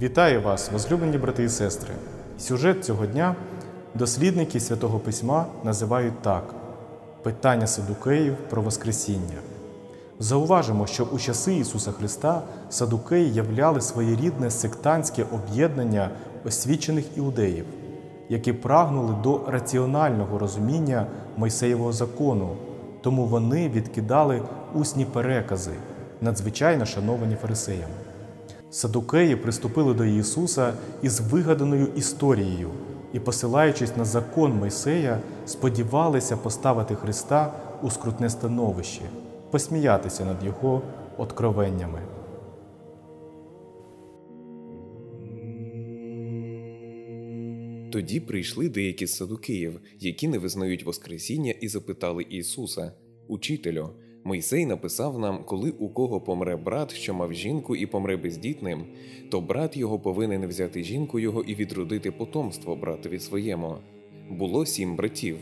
Вітаю вас, возлюблені брати і сестри. Сюжет цього дня дослідники Святого Письма називають так: питання Садукеїв про Воскресіння. Зауважимо, що у часи Ісуса Христа садукеї являли своєрідне сектантське об'єднання освічених іудеїв, які прагнули до раціонального розуміння Мойсеєвого закону, тому вони відкидали усні перекази, надзвичайно шановані фарисеями. Садукеї приступили до Ісуса із вигаданою історією і, посилаючись на закон Мойсея, сподівалися поставити Христа у скрутне становище, посміятися над Його откровеннями. Тоді прийшли деякі з садукеїв, які не визнають Воскресіння, і запитали Ісуса: Учителю, Мойсей написав нам, коли у кого помре брат, що мав жінку і помре бездітним, то брат його повинен взяти жінку його і відродити потомство братові своєму. Було сім братів.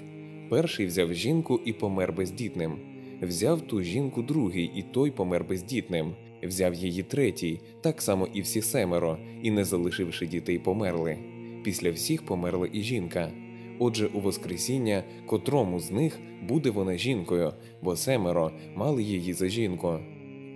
Перший взяв жінку і помер бездітним. Взяв ту жінку другий, і той помер бездітним. Взяв її третій, так само і всі семеро, і, не залишивши дітей, померли. Після всіх померла і жінка. Отже, у Воскресіння котрому з них буде вона жінкою, бо семеро мали її за жінку.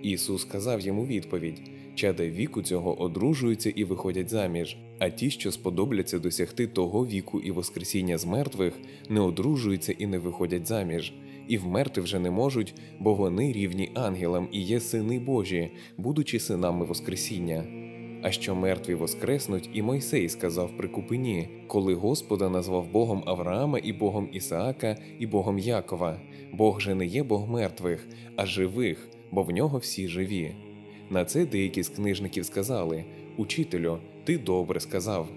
Ісус сказав йому відповідь: Чада віку цього одружуються і виходять заміж, а ті, що сподобляться досягти того віку і Воскресіння з мертвих, не одружуються і не виходять заміж, і вмерти вже не можуть, бо вони рівні ангелам і є сини Божі, будучи синами Воскресіння. А що мертві воскреснуть, і Мойсей сказав при купині, коли Господа назвав Богом Авраама і Богом Ісаака і Богом Якова. Бог же не є Бог мертвих, а живих, бо в нього всі живі. На це деякі з книжників сказали Учителю, ти добре сказав.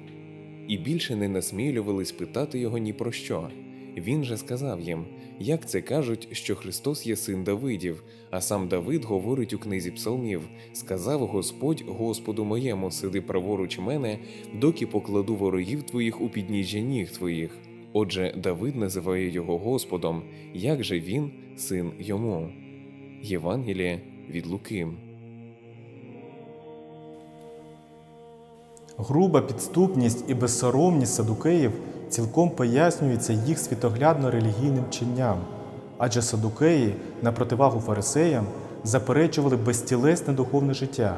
І більше не насмілювались питати його ні про що. Він же сказав їм, як це кажуть, що Христос є син Давидів, а сам Давид говорить у книзі Псалмів: сказав Господь Господу моєму, сиди праворуч мене, доки покладу ворогів твоїх у підніжжя ніг твоїх. Отже, Давид називає його Господом, як же він, син йому. Євангеліє від Луки. Груба підступність і безсоромність садукеїв цілком пояснюється їх світоглядно-релігійним чинням, адже садукеї, на противагу фарисеям, заперечували безтілесне духовне життя,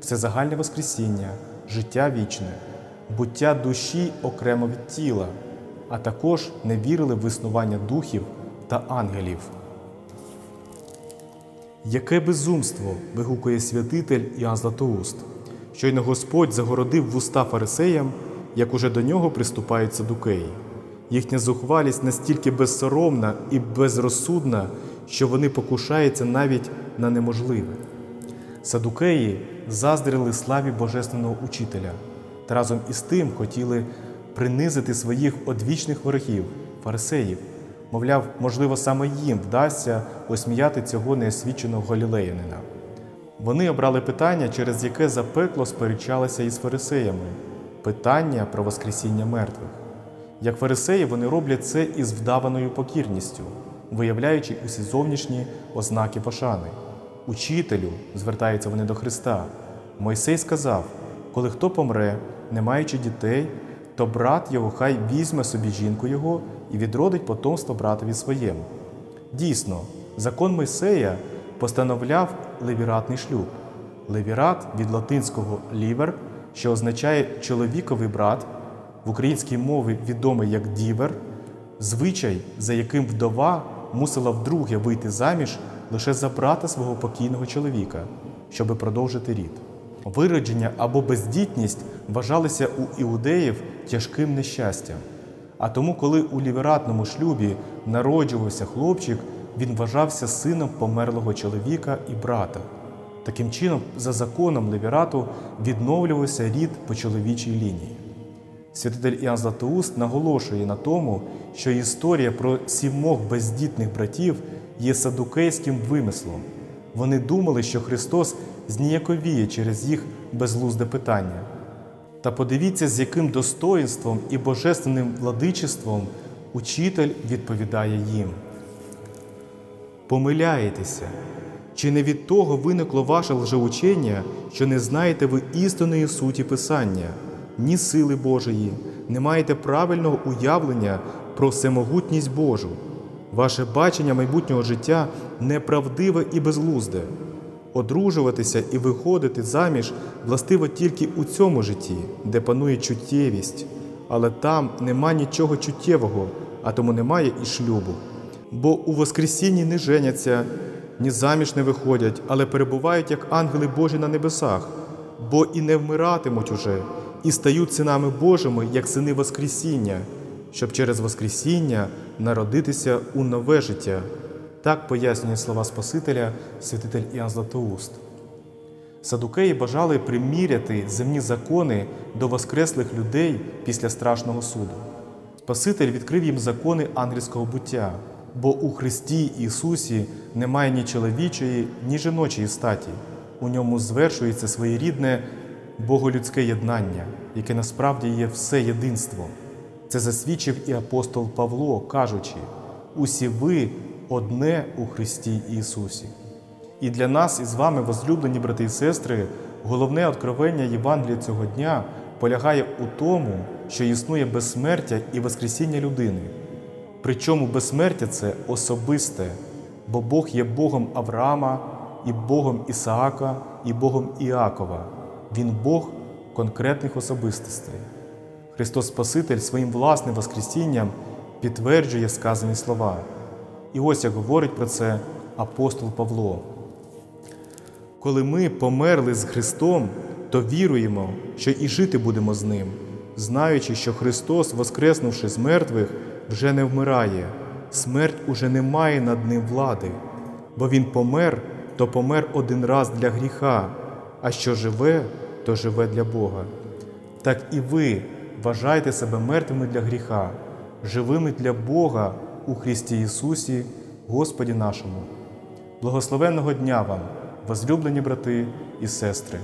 всезагальне Воскресіння, життя вічне, буття душі окремо від тіла, а також не вірили в існування духів та ангелів. Яке безумство! вигукує святитель Іоанн Златоуст. Щойно Господь загородив вуста фарисеям, як уже до нього приступають садукеї. Їхня зухвалість настільки безсоромна і безрозсудна, що вони покушаються навіть на неможливе. Садукеї заздрили славі Божественного учителя та разом із тим хотіли принизити своїх одвічних ворогів, фарисеїв. Мовляв, можливо, саме їм вдасться осміяти цього неосвіченого галілеянина. Вони обрали питання, через яке запекло сперечалися із фарисеями питання про Воскресіння мертвих. Як фарисеї, вони роблять це із вдаваною покірністю, виявляючи усі зовнішні ознаки пошани. Учителю, звертаються вони до Христа. Мойсей сказав: коли хто помре, не маючи дітей, то брат його хай візьме собі жінку його і відродить потомство братові своєму. Дійсно, закон Мойсея постановляв левіратний шлюб. Левірат від латинського лівер, що означає чоловіковий брат, в українській мові відомий як дівер, звичай, за яким вдова мусила вдруге вийти заміж лише за брата свого покійного чоловіка, щоби продовжити рід. Виродження або бездітність вважалися у іудеїв тяжким нещастям. А тому, коли у лівератному шлюбі народжувався хлопчик, він вважався сином померлого чоловіка і брата. Таким чином, за законом левірату відновлювався рід по чоловічій лінії. Святитель Іоанн Златоуст наголошує на тому, що історія про сімох бездітних братів є садукейським вимислом. Вони думали, що Христос зніяковіє через їх безглузде питання. Та подивіться, з яким достоїнством і божественним владичеством учитель відповідає їм. Помиляєтеся, Чи не від того виникло ваше лжеучення, що не знаєте ви істинної суті Писання, ні сили Божої, не маєте правильного уявлення про всемогутність Божу? Ваше бачення майбутнього життя неправдиве і безглузде. Одружуватися і виходити заміж властиво тільки у цьому житті, де панує чуттєвість, але там нема нічого чуттєвого, а тому немає і шлюбу. Бо у Воскресінні не женяться, ні заміж не виходять, але перебувають як ангели Божі на небесах, бо і не вмиратимуть уже, і стають синами Божими, як сини Воскресіння, щоб через Воскресіння народитися у нове життя. Так пояснює слова Спасителя святитель Іоанн Златоуст. Садукеї бажали приміряти земні закони до воскреслих людей після страшного суду. Спаситель відкрив їм закони ангельського буття, бо у Христі Ісусі немає ні чоловічої, ні жіночої статі. У ньому звершується своєрідне боголюдське єднання, яке насправді є все єдинство. Це засвідчив і апостол Павло, кажучи: усі ви одне у Христі Ісусі. І для нас із вами, возлюблені брати і сестри, головне откровення Євангелія цього дня полягає у тому, що існує безсмертя і Воскресіння людини. Причому безсмертя це особисте, бо Бог є Богом Авраама, і Богом Ісаака, і Богом Іакова. Він Бог конкретних особистостей. Христос Спаситель своїм власним Воскресінням підтверджує сказані слова. І ось як говорить про це апостол Павло. Коли ми померли з Христом, то віруємо, що і жити будемо з Ним, знаючи, що Христос, воскреснувши з мертвих, вже не вмирає, смерть уже не має над ним влади, бо Він помер, то помер один раз для гріха, а що живе, то живе для Бога. Так і ви вважайте себе мертвими для гріха, живими для Бога у Христі Ісусі, Господі нашому. Благословенного дня вам, возлюблені брати і сестри!